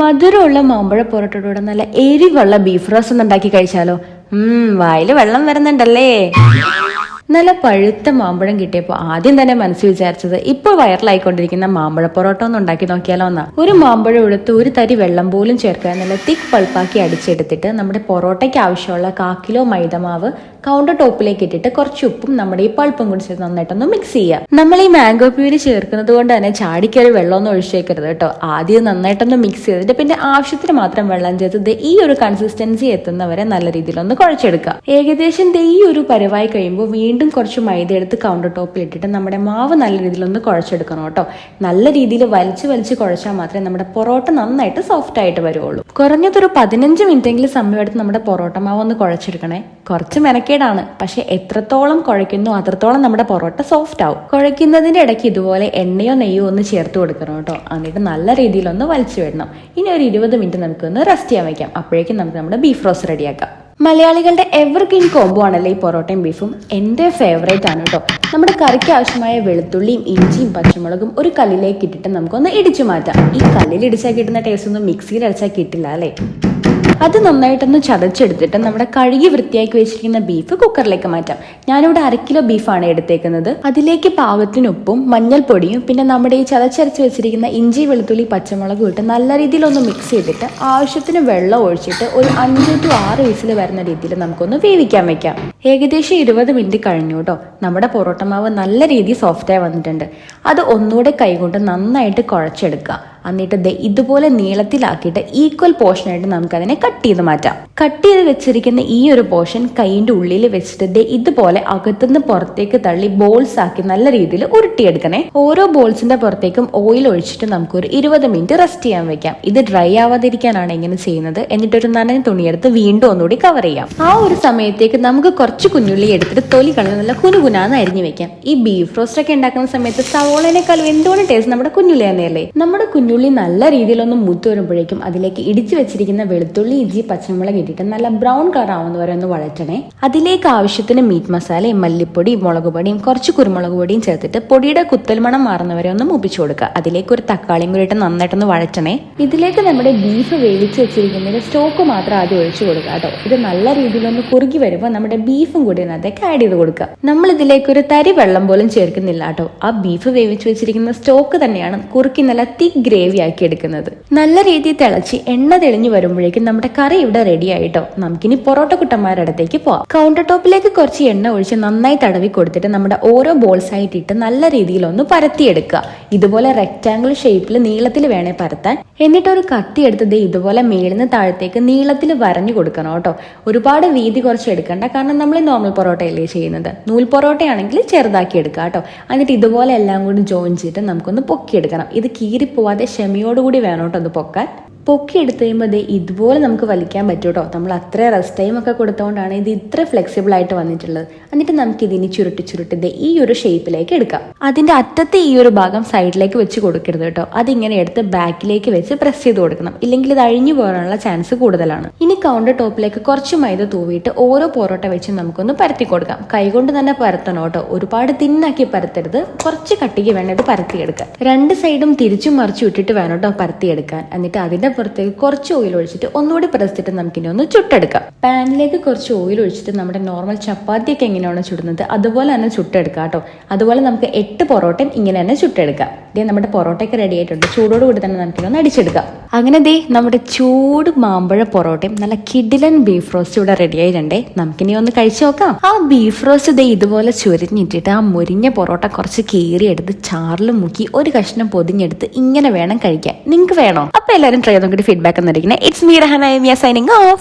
മധുരമുള്ള മാമ്പഴ പൊറോട്ടയുടെ നല്ല എരിവുള്ള ബീഫ് റോസ് ഒന്ന് ഉണ്ടാക്കി കഴിച്ചാലോ? ഉം വായിൽ വെള്ളം വരുന്നുണ്ടല്ലേ? നല്ല പഴുത്ത മാമ്പഴം കിട്ടിയപ്പോൾ ആദ്യം തന്നെ മനസ്സിൽ വിചാരിച്ചത് ഇപ്പോൾ വൈറലായിക്കൊണ്ടിരിക്കുന്ന മാമ്പഴ പൊറോട്ട ഒന്ന് ഉണ്ടാക്കി നോക്കിയാലോ എന്നാ. ഒരു മാമ്പഴം എടുത്ത് ഒരു തരി വെള്ളം പോലും ചേർക്കാൻ നല്ല തിക്ക് പൾപ്പാക്കി അടിച്ചെടുത്തിട്ട് നമ്മുടെ പൊറോട്ടയ്ക്ക് ആവശ്യമുള്ള കാ കിലോ മൈദമാവ് കൗണ്ടർ ടോപ്പിലേക്ക് ഇട്ടിട്ട് കുറച്ച് ഉപ്പും നമ്മുടെ ഈ പൾപ്പും കൂടി ചേർത്ത് നന്നായിട്ടൊന്ന് മിക്സ് ചെയ്യുക നമ്മൾ ഈ മാംഗോ പ്യൂരി ചേർക്കുന്നത് കൊണ്ട് തന്നെ ചാടിക്കറി വെള്ളമൊന്നും ഒഴിച്ചേക്കരുത് കേട്ടോ. ആദ്യം നന്നായിട്ടൊന്ന് മിക്സ് ചെയ്തിട്ട് പിന്നെ ആവശ്യത്തിന് മാത്രം വെള്ളം ചേർത്ത് ഈ ഒരു കൺസിസ്റ്റൻസി എത്തുന്നവരെ നല്ല രീതിയിലൊന്ന് കുഴച്ചെടുക്കുക ഏകദേശം ഈ ഒരു പരിവായി കഴിയുമ്പോൾ വീണ്ടും കുറച്ച് മൈദ എടുത്ത് കൗണ്ടർ ടോപ്പിൽ ഇട്ടിട്ട് നമ്മുടെ മാവ് നല്ല രീതിയിലൊന്ന് കുഴച്ചെടുക്കണം കേട്ടോ. നല്ല രീതിയിൽ വലിച്ച് വലിച്ച് കുഴച്ചാൽ മാത്രമേ നമ്മുടെ പൊറോട്ട നന്നായിട്ട് സോഫ്റ്റ് ആയിട്ട് വരുള്ളൂ കുറഞ്ഞതൊരു പതിനഞ്ച് മിനിറ്റെങ്കിലും എങ്കിലും സമയമെടുത്ത് നമ്മുടെ പൊറോട്ട മാവ് ഒന്ന് കുഴച്ചെടുക്കണേ. കുറച്ച് മെനക്കേടാണ്. പക്ഷെ എത്രത്തോളം കുഴയ്ക്കുന്നു അത്രത്തോളം നമ്മുടെ പൊറോട്ട സോഫ്റ്റ് ആവും. കുഴയ്ക്കുന്നതിന്റെ ഇടയ്ക്ക് ഇതുപോലെ എണ്ണയോ നെയ്യോ ഒന്ന് ചേർത്ത് കൊടുക്കണം കേട്ടോ. എന്നിട്ട് നല്ല രീതിയിലൊന്ന് വലിച്ചു വിടണം ഇനി ഒരു ഇരുപത് മിനിറ്റ് നമുക്കൊന്ന് റെസ്റ്റ് ചെയ്യാൻ വയ്ക്കാം അപ്പോഴേക്കും നമുക്ക് നമ്മുടെ ബീഫ് റോസ് റെഡിയാക്കാം മലയാളികളുടെ എവർഗ്രീൻ കോംബോ ആണല്ലേ ഈ പൊറോട്ടയും ബീഫും എന്റെ ഫേവറേറ്റ് ആണ് കേട്ടോ നമ്മുടെ കറിക്ക് ആവശ്യമായ വെളുത്തുള്ളിയും ഇഞ്ചിയും പച്ചമുളകും ഒരു കല്ലിലേക്ക് ഇട്ടിട്ട് നമുക്കൊന്ന് ഇടിച്ചു മാറ്റാം. ഈ കല്ലിൽ ഇടിച്ചാൽ കിട്ടുന്ന ടേസ്റ്റ് ഒന്നും മിക്സിയിൽ അടിച്ചാൽ കിട്ടില്ല അല്ലേ? അത് നന്നായിട്ടൊന്ന് ചതച്ചെടുത്തിട്ട് നമ്മുടെ കഴുകി വൃത്തിയാക്കി വെച്ചിരിക്കുന്ന ബീഫ് കുക്കറിലേക്ക് മാറ്റാം. ഞാനിവിടെ അര കിലോ ബീഫാണ് എടുത്തേക്കുന്നത്. അതിലേക്ക് പാകത്തിന് ഉപ്പും മഞ്ഞൾപ്പൊടിയും പിന്നെ നമ്മുടെ ഈ ചതച്ചരച്ച് വെച്ചിരിക്കുന്ന ഇഞ്ചി വെളുത്തുള്ളി പച്ചമുളകും ഇട്ട് നല്ല രീതിയിലൊന്ന് മിക്സ് ചെയ്തിട്ട് ആവശ്യത്തിന് വെള്ളം ഒഴിച്ചിട്ട് ഒരു അഞ്ച് ടു ആറ് വിസിൽ വരുന്ന രീതിയിൽ നമുക്കൊന്ന് വേവിക്കാൻ വെക്കാം. ഏകദേശം ഇരുപത് മിനിറ്റ് കഴിഞ്ഞു കേട്ടോ നമ്മുടെ പൊറോട്ട മാവ് നല്ല രീതിയിൽ സോഫ്റ്റായി വന്നിട്ടുണ്ട്. അത് ഒന്നുകൂടെ കൈകൊണ്ട് നന്നായിട്ട് കുഴച്ചെടുക്കുക. എന്നിട്ട് ദേ ഇതുപോലെ നീളത്തിലാക്കിയിട്ട് ഈക്വൽ പോർഷനായിട്ട് നമുക്കതിനെ കട്ട് ചെയ്ത് മാറ്റാം. കട്ട് ചെയ്ത് വെച്ചിരിക്കുന്ന ഈ ഒരു പോർഷൻ കൈയിന്റെ ഉള്ളിൽ വെച്ചിട്ട് ദേ ഇതുപോലെ അകത്തുനിന്ന് പുറത്തേക്ക് തള്ളി ബോൾസ് ആക്കി നല്ല രീതിയിൽ ഉരുട്ടിയെടുക്കണേ. ഓരോ ബോൾസിന്റെ പുറത്തേക്കും ഓയിൽ ഒഴിച്ചിട്ട് നമുക്ക് ഒരു ഇരുപത് മിനിറ്റ് റെസ്റ്റ് ചെയ്യാൻ വെക്കാം. ഇത് ഡ്രൈ ആവാതിരിക്കാനാണ് ഇങ്ങനെ ചെയ്യുന്നത്. എന്നിട്ടൊരു നനഞ്ഞ തുണിയെടുത്ത് വീണ്ടും ഒന്നുകൂടി കവർ ചെയ്യാം. ആ ഒരു സമയത്തേക്ക് നമുക്ക് കുറച്ച് കുഞ്ഞുള്ളി എടുത്തിട്ട് തൊലി കളഞ്ഞ് നല്ല കുനുകുനാന്ന് അരിഞ്ഞു വെക്കാം. ഈ ബീഫ് റോസ്റ്റ് ഒക്കെ ഉണ്ടാക്കുന്ന സമയത്ത് സവോളേനേക്കാളും എന്തുകൊണ്ട് ടേസ്റ്റ് നമ്മുടെ കുഞ്ഞുള്ളി തന്നെയല്ലേ? നമ്മുടെ കുഞ്ഞുള്ളി നല്ല രീതിയിലൊന്ന് മുത്തു വരുമ്പോഴേക്കും അതിലേക്ക് ഇടിച്ചു വെച്ചിരിക്കുന്ന വെളുത്തുള്ളി ഇഞ്ചി പച്ചമുളക് ഇട്ടിട്ട് നല്ല ബ്രൗൺ കളർ ആവുന്ന വരെ ഒന്ന് വഴറ്റണേ. അതിലേക്ക് ആവശ്യത്തിന് മീറ്റ് മസാലയും മല്ലിപ്പൊടിയും മുളക് പൊടിയും കുറച്ച് കുരുമുളക് പൊടിയും ചേർത്തിട്ട് പൊടിയുടെ കുത്തൽമണം മാറുന്നവരെ ഒന്ന് മുപ്പിച്ചു കൊടുക്കുക. അതിലേക്ക് ഒരു തക്കാളിയും കൂടി ഇട്ട് നന്നായിട്ടൊന്ന് വഴറ്റണേ. ഇതിലേക്ക് നമ്മുടെ ബീഫ് വേവിച്ച് വെച്ചിരിക്കുന്നതിന്റെ സ്റ്റോക്ക് മാത്രം ആദ്യം ഒഴിച്ചു കൊടുക്കുക കേട്ടോ. ഇത് നല്ല രീതിയിലൊന്ന് കുറുകി വരുമ്പോൾ നമ്മുടെ ബീഫും കൂടി അതിനകത്തേക്ക് ആഡ് ചെയ്ത് കൊടുക്കുക. നമ്മൾ ഇതിലേക്ക് ഒരു തരി വെള്ളം പോലും ചേർക്കുന്നില്ല കേട്ടോ. ആ ബീഫ് വേവിച്ച് വെച്ചിരിക്കുന്ന സ്റ്റോക്ക് തന്നെയാണ് കുറുക്കി നല്ല തിക് ഗ്രേവി ആക്കി എടുക്കുന്നത്. നല്ല രീതിയിൽ തിളച്ച് എണ്ണ തെളിഞ്ഞു വരുമ്പോഴേക്കും നമ്മുടെ കറി ഇവിടെ റെഡി ആയിട്ടോ. നമുക്കിനി പൊറോട്ട കുട്ടന്മാരുടെ അടുത്തേക്ക് പോവാം കൗണ്ടർ ടോപ്പിലേക്ക് കുറച്ച് എണ്ണ ഒഴിച്ച് നന്നായി തടവി കൊടുത്തിട്ട് നമ്മുടെ ഓരോ ബോൾസ് ആയിട്ട് ഇട്ട് നല്ല രീതിയിൽ ഒന്ന് പരത്തിയെടുക്കുക. ഇതുപോലെ റെക്റ്റാങ്കിൾ ഷേപ്പിൽ നീളത്തിൽ വേണേ പരത്താൻ. എന്നിട്ട് ഒരു കത്തി എടുത്തത് ഇതുപോലെ മേളിന്ന് താഴത്തേക്ക് നീളത്തിൽ വരഞ്ഞു കൊടുക്കണം കേട്ടോ. ഒരുപാട് വീതി കുറച്ച് എടുക്കണ്ട. കാരണം നമ്മൾ നോർമൽ പൊറോട്ടയല്ലേ ചെയ്യുന്നത്. നൂൽ പൊറോട്ടയാണെങ്കിൽ ചെറുതാക്കി എടുക്കുക കേട്ടോ. എന്നിട്ട് ഇതുപോലെ എല്ലാം കൂടി ജോയിൻ ചെയ്തിട്ട് നമുക്കൊന്ന് പൊക്കിയെടുക്കണം. ഇത് കീറിപ്പോവാതെ ക്ഷമയോടുകൂടി വേണം കേട്ടോ ഒന്ന് പൊക്കാൻ. പൊക്കി എടുത്തു കഴിയുമ്പോൾ ഇതുപോലെ നമുക്ക് വലിക്കാൻ പറ്റൂട്ടോ. നമ്മൾ അത്ര റെസ്റ്റ് ടൈം ഒക്കെ കൊടുത്തുകൊണ്ടാണ് ഇത് ഇത്ര ഫ്ലെക്സിബിൾ ആയിട്ട് വന്നിട്ടുള്ളത്. എന്നിട്ട് നമുക്ക് ഇതിനി ചുരുട്ടി ചുരുട്ടി ദേ ഈ ഒരു ഷേപ്പിലേക്ക് എടുക്കാം. അതിന്റെ അറ്റത്തെ ഈ ഒരു ഭാഗം സൈഡിലേക്ക് വെച്ച് കൊടുക്കരുത് കേട്ടോ. അതിങ്ങനെ എടുത്ത് ബാക്കിലേക്ക് വെച്ച് പ്രസ് ചെയ്ത് കൊടുക്കണം. ഇല്ലെങ്കിൽ ഇത് അഴിഞ്ഞു പോകാനുള്ള ചാൻസ് കൂടുതലാണ്. ഇനി കൗണ്ടർ ടോപ്പിലേക്ക് കുറച്ച് മൈദ തൂവിയിട്ട് ഓരോ പൊറോട്ട വെച്ച് നമുക്കൊന്ന് പരത്തി കൊടുക്കാം. കൈകൊണ്ട് തന്നെ പരത്തണം കേട്ടോ. ഒരുപാട് തിന്നാക്കി പരത്തരുത്. കുറച്ച് കട്ടിക്ക് വേണം ഇത് പരത്തിയെടുക്കാൻ. രണ്ട് സൈഡും തിരിച്ചും മറിച്ചും ഇട്ടിട്ട് വേണം കേട്ടോ പരത്തിയെടുക്കാൻ. എന്നിട്ട് അതിന്റെ പുറത്തേക്ക് കുറച്ച് ഓയിൽ ഒഴിച്ചിട്ട് ഒന്നുകൂടി പ്രസിച്ചിട്ട് നമുക്കിനി ഒന്ന് ചുട്ടെടുക്കാം. പാനിലേക്ക് കുറച്ച് ഓയിൽ ഒഴിച്ചിട്ട് നമ്മുടെ നോർമൽ ചപ്പാത്തിയൊക്കെ എങ്ങനെയാണോ ചുടുന്നത് അതുപോലെ തന്നെ ചുട്ടെടുക്കാം കേട്ടോ. അതുപോലെ നമുക്ക് എട്ട് പൊറോട്ടയും ഇങ്ങനെ തന്നെ ചുട്ടെടുക്കാം. ഇതേ നമ്മുടെ പൊറോട്ടയൊക്കെ റെഡി ആയിട്ടുണ്ട്. ചൂടോട് കൂടി തന്നെ നമുക്കിനി ഒന്ന് അടിച്ചെടുക്കാം. അങ്ങനെ ദേ നമ്മുടെ ചൂട് മാമ്പഴ പൊറോട്ടയും നല്ല കിഡിലൻ ബീഫ് റോസ്റ്റ് ഇവിടെ റെഡി ആയിട്ടുണ്ടേ. നമുക്കിനി ഒന്ന് കഴിച്ചു നോക്കാം. ആ ബീഫ് റോസ്റ്റ് ദേ ഇതുപോലെ ചുരിഞ്ഞിട്ടിട്ട് ആ മുരിഞ്ഞ പൊറോട്ട കുറച്ച് കീറിയെടുത്ത് ചാറിൽ മുക്കി ഒരു കഷ്ണം പൊതിഞ്ഞെടുത്ത് ഇങ്ങനെ വേണം കഴിക്കാൻ. നിങ്ങൾക്ക് വേണോ? അപ്പൊ എല്ലാവരും ട്രൈ നോക്കിയിട്ട് ഫീഡ്ബാക്ക് തന്നിരിക്കുന്നത് it's me Rahana signing off